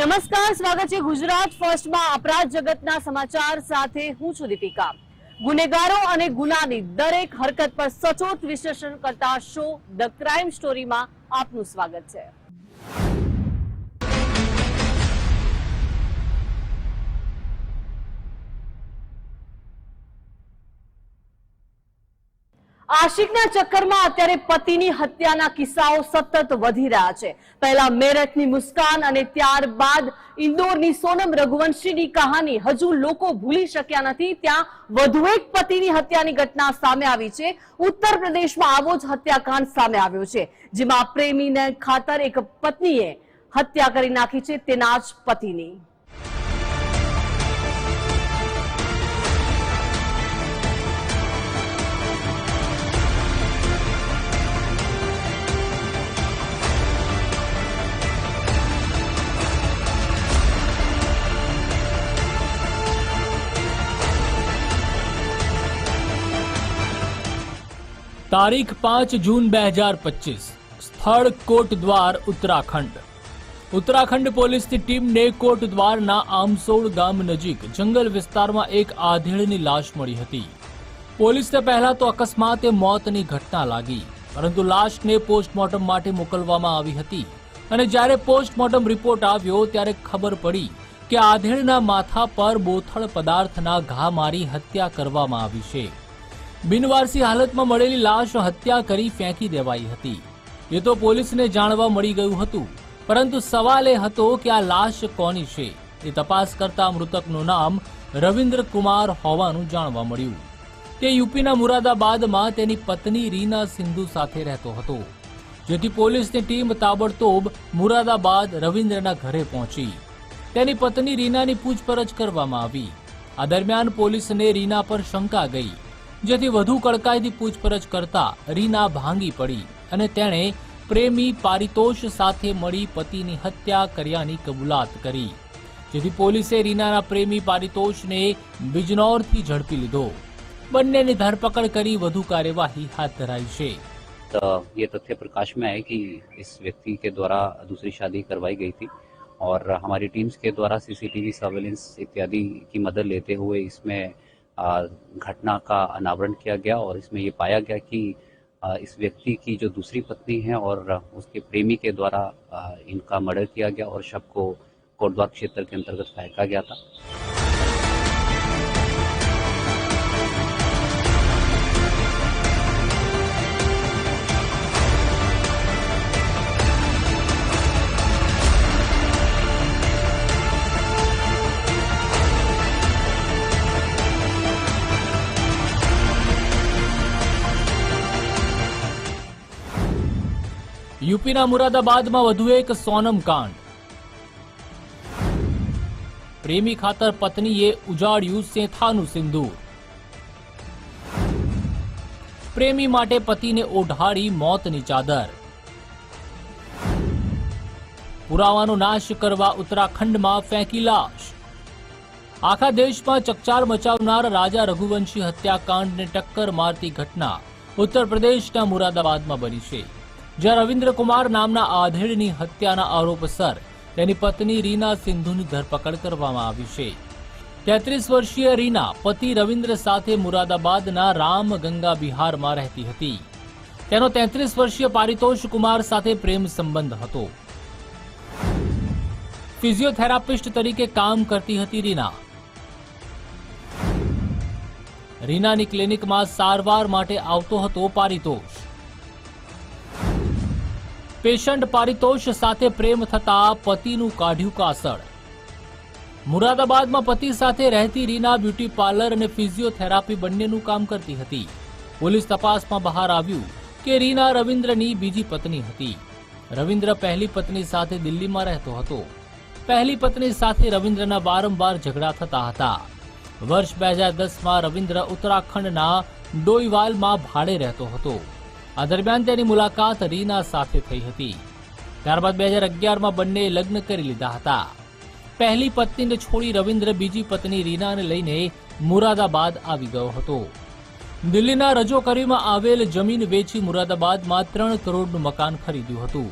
નમસ્કાર, સ્વાગત છે ગુજરાત ફર્સ્ટમાં અપરાધ જગતના સમાચાર સાથે હું છું દીપિકા. ગુનેગારો અને ગુનાની દરેક હરકત પર સચોટ વિશ્લેષણ કરતા શો ધ ક્રાઇમ સ્ટોરીમાં આપનું સ્વાગત છે. આશિકના ચક્કરમાં અત્યારે પતિની હત્યાના કિસ્સાઓ સતત વધી રહ્યા છે. પહેલા મેરઠની મુસ્કાન અને ત્યારબાદ ઇન્દોરની સોનમ રઘુવંશીની કહાની હજુ લોકો ભૂલી શક્યા નથી. ત્યાં વધુ એક પતિની હત્યાની ઘટના સામે આવી છે. ઉત્તર પ્રદેશમાં આવો જ હત્યાકાંડ સામે આવ્યો છે, જેમાં પ્રેમીને ખાતર એક પત્નીએ હત્યા કરી નાખી છે, તેના જ પતિની. તારીખ પાંચ જૂન બે હજાર પચીસ, સ્થળ કોટદ્વાર ઉત્તરાખંડ. ઉત્તરાખંડ પોલીસની ટીમને કોટ દ્વારના આમસોડ ગામ નજીક જંગલ વિસ્તારમાં એક આધેડની લાશ મળી હતી. પોલીસને પહેલા તો અકસ્માતે મોતની ઘટના લાગી, પરંતુ લાશને પોસ્ટમોર્ટમ માટે મોકલવામાં આવી હતી. અને જ્યારે પોસ્ટમોર્ટમ રિપોર્ટ આવ્યો, ત્યારે ખબર પડી કે આધેડના માથા પર બોથળ પદાર્થના ઘા મારી હત્યા કરવામાં આવી છે. બિનવારસી હાલતમાં મળેલી લાશ હત્યા કરી ફેંકી દેવાઈ હતી. એ તો પોલીસને જાણવા મળી ગયું હતું, પરંતુ સવાલ એ હતો કે આ લાશ કોની છે? એ તપાસ કરતા મૃતકનું નામ રવિન્દ્ર કુમાર હોવાનું જાણવા મળ્યું. તે યુપીના મુરાદાબાદમાં તેની પત્ની રીના સિંધુ સાથે રહેતો હતો, જેથી પોલીસની ટીમ તાબડતોબ મુરાદાબાદ રવિન્દ્રના ઘરે પહોંચી. તેની પત્ની રીનાની પૂછપરછ કરવામાં આવી. આ દરમિયાન પોલીસને રીના પર શંકા ગઈ. જેથી વધુ કડકાઈથી પૂછપરછ કરતા રીના ભાંગી પડી અને તેણે પ્રેમી પારિતોષ સાથે મળી પતિની હત્યા કર્યાની કબૂલાત કરી જેથી પોલીસે રીનાના પ્રેમી પારિતોષને બિજનૌરથી ઝડપી લીધો બંનેની ધરપકડ કરી વધુ કાર્યવાહી હાથ ધરાઈ છે तो ये तथ्य प्रकाश में आया कि इस व्यक्ति के द्वारा दूसरी शादी करवाई गई थी और हमारी टीम्स के द्वारा सीसीटीवी सर्वेलेंस इत्यादि की मदद लेते हुए इसमें आ, घटना का अनावरण किया गया और इसमें ये पाया गया कि इस व्यक्ति की जो दूसरी पत्नी है और उसके प्रेमी के द्वारा इनका मर्डर किया गया और शव को कोटद्वार क्षेत्र के अंतर्गत फेंका गया था। યુપીના મુરાદાબાદમાં વધુ એક સોનમ કાંડ. પ્રેમી ખાતર પત્નીએ ઉજાડ્યું સેથાનું સિંદૂર. પ્રેમી માટે પતિને ઓઢાડી મોતની ચાદર. પુરાવાનો નાશ કરવા ઉત્તરાખંડમાં ફેંકી લાશ. આખા દેશમાં ચકચાર મચાવનાર રાજા રઘુવંશી હત્યાકાંડને ટક્કર મારતી ઘટના ઉત્તર પ્રદેશના મુરાદાબાદમાં બની છે. જ્યાં રવિન્દ્ર કુમાર નામના આધેડની હત્યાના આરોપસર તેની પત્ની રીના સિંધુની ધરપકડ કરવામાં આવી છે. તેત્રીસ વર્ષીય રીના પતિ રવિન્દ્ર સાથે મુરાદાબાદના રામ ગંગા બિહારમાં રહેતી હતી. તેનો તેત્રીસ વર્ષીય પારિતોષ કુમાર સાથે પ્રેમ સંબંધ હતો. ફિઝિયોથેરાપિસ્ટ તરીકે કામ કરતી હતી રીના. રીનાની ક્લિનિકમાં સારવાર માટે આવતો હતો પારિતોષ. પેશન્ટ પારિતોષ સાથે પ્રેમ થતા પતિનું કાઢ્યું કાસળ. મુરાદાબાદમાં પતિ સાથે રહેતી રીના બ્યુટી પાર્લર અને ફિઝિયોથેરાપી બંનેનું કામ કરતી હતી. પોલીસ તપાસમાં બહાર આવ્યું કે રીના રવિન્દ્રની બીજી પત્ની હતી. રવિન્દ્ર પહેલી પત્ની સાથે દિલ્હીમાં રહેતો હતો. પહેલી પત્ની સાથે રવિન્દ્રના વારંવાર ઝઘડા થતા હતા. વર્ષ બે હજાર દસમાં રવિન્દ્ર ઉત્તરાખંડના ડોઈવાલમાં ભાડે રહેતો હતો. આ દરમિયાન તેની મુલાકાત રીના સાથે થઈ હતી. ત્યારબાદ બે હજાર અગિયારમાં બંને લગ્ન કરી લીધા હતા. પહેલી પત્નીને છોડી રવિન્દ્ર બીજી પત્ની રીનાને લઈને મુરાદાબાદ આવી ગયો હતો. દિલ્હીના રજો કરીમાં આવેલ જમીન વેચી મુરાદાબાદમાં ત્રણ કરોડનું મકાન ખરીદ્યું હતું.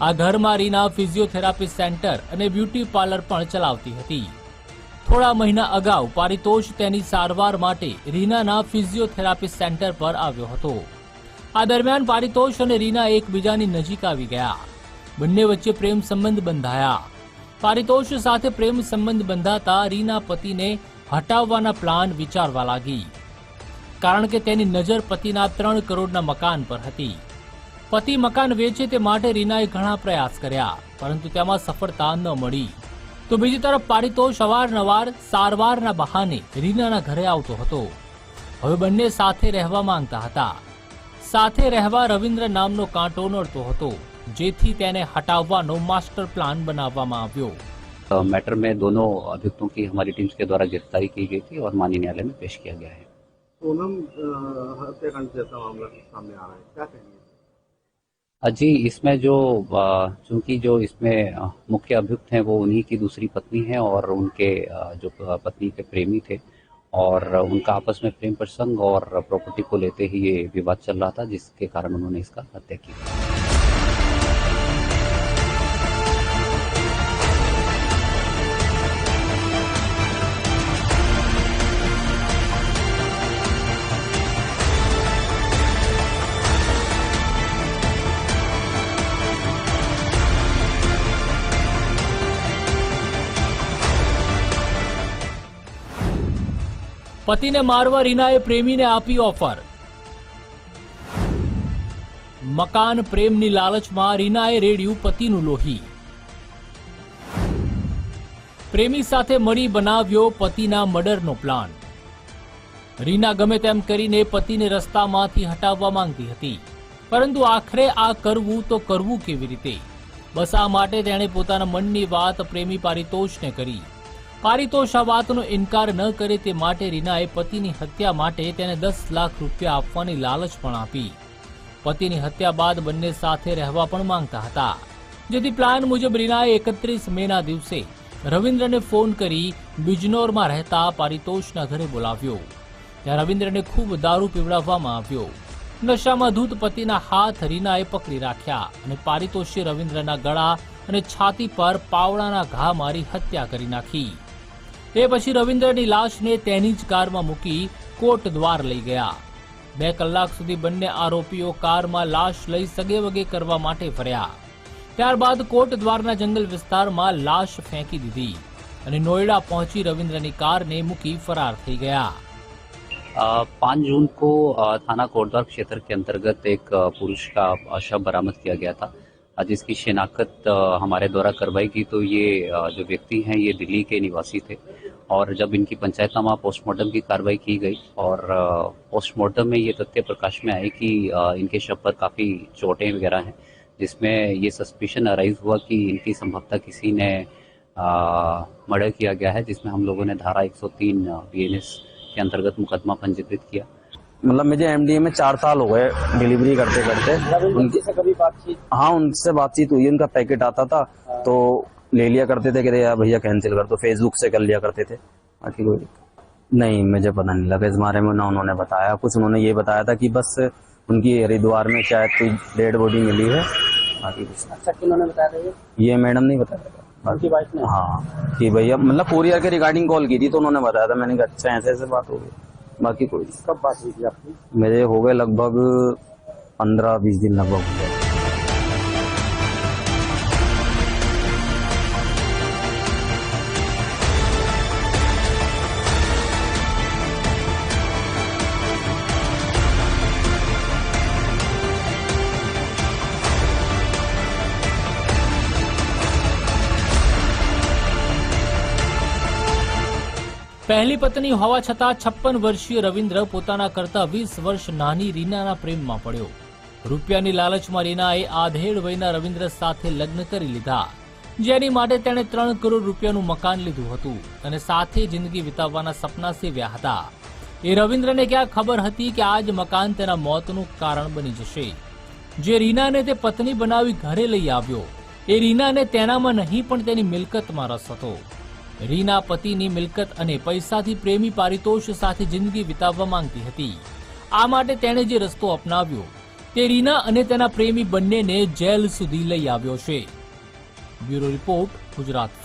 આ ઘરમાં રીના ફિઝિયોથેરાપી સેન્ટર અને બ્યુટી પાર્લર પણ ચલાવતી હતી. થોડા મહિના અગાઉ પારિતોષ તેની સારવાર માટે રીનાના ફિઝિયોથેરાપી સેન્ટર પર આવ્યો હતો. આ દરમિયાન પારિતોષ અને રીના એકબીજાની નજીક આવી ગયા. બંને વચ્ચે પ્રેમ સંબંધ બંધાયા. પારિતોષ સાથે પ્રેમ સંબંધ બંધાતા રીના પતિને હટાવવાના પ્લાન વિચારવા લાગી. કારણ કે તેની નજર પતિના ત્રણ કરોડના મકાન પર હતી. પતિ મકાન વેચે તે માટે રીનાએ ઘણા પ્રયાસ કર્યા, પરંતુ તેમાં સફળતા ન મળી. તો બીજી તરફ પારિતોષ અવારનવાર સારવારના બહાને રીનાના ઘરે આવતો હતો. હવે બંને સાથે રહેવા માંગતા હતા. સાથે રહેવા રવિન્દ્ર નામનો કાંટો નડતો હતો જેથી તેને હટાવવાનો માસ્ટર પ્લાન બનાવવામાં આવ્યો मैटर में दोनों अभियुक्तों की हमारी टीम्स के द्वारा गिरफ्तारी की गई थी और माननीय न्यायालय में पेश किया गया है सोनम अ, हत्याकांड जैसा मामला सामने आ रहा है क्या कहेंगे अ, जी इसमें जो अ, चूंकि जो इसमें अ, मुख्य अभियुक्त हैं वो उन्हीं की दूसरी पत्नी है और उनके अ, जो प- पत्नी के प्रेमी थे और उनका आपस में प्रेम प्रसंग और प्रॉपर्टी को लेते ही ये विवाद चल रहा था जिसके कारण उन्होंने इसका हत्या की પતિને મારવા રીનાએ પ્રેમીને આપી ઓફર. મકાન પ્રેમની લાલચમાં રીનાએ રેડ્યું પતિનું લોહી. પ્રેમી સાથે મળી બનાવ્યો પતિના મર્ડરનો પ્લાન. રીના ગમે તેમ કરીને પતિને રસ્તામાંથી હટાવવા માંગતી હતી. પરંતુ આખરે આ કરવું તો કરવું કેવી રીતે? બસ આ માટે તેણે પોતાના મનની વાત પ્રેમી પારિતોષને કરી. પારિતોષ આ વાતનો ઇનકાર ન કરે તે માટે રીનાએ પતિની હત્યા માટે તેને દસ લાખ રૂપિયા આપવાની લાલચ પણ આપી. પતિની હત્યા બાદ બંને સાથે રહેવા પણ માંગતા હતા. જેથી પ્લાન મુજબ રીનાએ એકત્રીસ મેના દિવસે રવિન્દ્રને ફોન કરી બિજનોરમાં રહેતા પારિતોષના ઘરે બોલાવ્યો. ત્યાં રવિન્દ્રને ખૂબ દારૂ પીવડાવવામાં આવ્યો. નશામાં ધૂત પતિના હાથ રીનાએ પકડી રાખ્યા અને પારિતોષે રવિન્દ્રના ગળા અને છાતી પર પાવડાના ઘા મારી હત્યા કરી નાખી. તે પછી રવિન્દ્રની લાશને તેની જ કારમાં મૂકી કોટ દ્વાર લઈ ગયા બે કલાક સુધી બંને આરોપીઓ કારમાં લાશ લઈ સગે વગે કરવા માટે ફર્યા ત્યારબાદ કોટ દ્વારના જંગલ વિસ્તારમાં લાશ ફેંકી દીધી અને નોઈડા પહોંચી રવિન્દ્રની કારને મૂકી ફરાર થઈ ગયા पाँच जून को अ, थाना कोटद्वार क्षेत्र के अंतर्गत एक अ, पुरुष का अ, शव बरामद किया गया था अ, जिसकी शिनाख्त अ, हमारे द्वारा करवाई गई तो ये अ, जो व्यक्ति हैं ये दिल्ली के निवासी थे और जब इनकी पंचायतनामा पोस्टमार्टम की कार्रवाई की गई और पोस्टमार्टम में ये तथ्य प्रकाश में आए कि इनके शव पर काफ़ी चोटें वगैरह हैं जिसमें ये सस्पिशन अराइज हुआ कि इनकी संभवतः किसी ने मर्डर किया गया है जिसमें हम लोगों ने धारा 103 बीएनएस के अंतर्गत मुकदमा पंजीकृत किया। मतलब मुझे एमडीए में चार साल हो गए डिलीवरी करते करते उनकी से कभी बातचीत? हाँ उनसे बातचीत हुई उनका पैकेट आता था तो ले लिया करते थे कहते यार भैया कैंसिल कर दो फेसबुक से कर लिया करते थे। बाकी कोई नहीं। मुझे पता नहीं लगा इस बारे में ना उन्होंने बताया। कुछ उन्होंने ये बताया था कि बस उनकी हरिद्वार में शायद कोई डेड बॉडी मिली है। बाकी कुछ। अच्छा किन्होंने बताया ये? ये मैडम नहीं बताया उनकी वाइफ ने? हाँ कि भैया मतलब कोरियर के रिगार्डिंग कॉल की थी तो उन्होंने बताया था। मैंने कहा अच्छा ऐसे ऐसे बात हो गई। बाकी कोई कब बात हुई थी आपकी? मेरे हो गए लगभग पंद्रह बीस दिन लगभग हो गए। પહેલી પત્ની હોવા છતાં છપ્પન વર્ષીય રવિન્દ્ર પોતાના કરતા વીસ વર્ષ નાની રીનાના પ્રેમમાં પડ્યો. રૂપિયાની લાલચમાં રીનાએ આધેડ વયના રવિન્દ્ર સાથે લગ્ન કરી લીધા. જેની માટે તેણે ત્રણ કરોડ રૂપિયાનું મકાન લીધું હતું અને સાથે જિંદગી વિતાવવાના સપના સેવ્યા હતા. એ રવિન્દ્રને ક્યાં ખબર હતી કે આ જ મકાન તેના મોતનું કારણ બની જશે. જે રીનાને તે પત્ની બનાવી ઘરે લઈ આવ્યો. એ રીનાને તેનામાં નહીં પણ તેની મિલકતમાં રસ હતો. રીના પતિની મિલકત અને પૈસાથી પ્રેમી પારિતોષ સાથે જિંદગી વિતાવવા માંગતી હતી. આ માટે તેણે જે રસ્તો અપનાવ્યો, તે રીના અને તેના પ્રેમી બંનેને જેલ સુધી લઈ આવ્યો છે. Bureau report Gujarat first.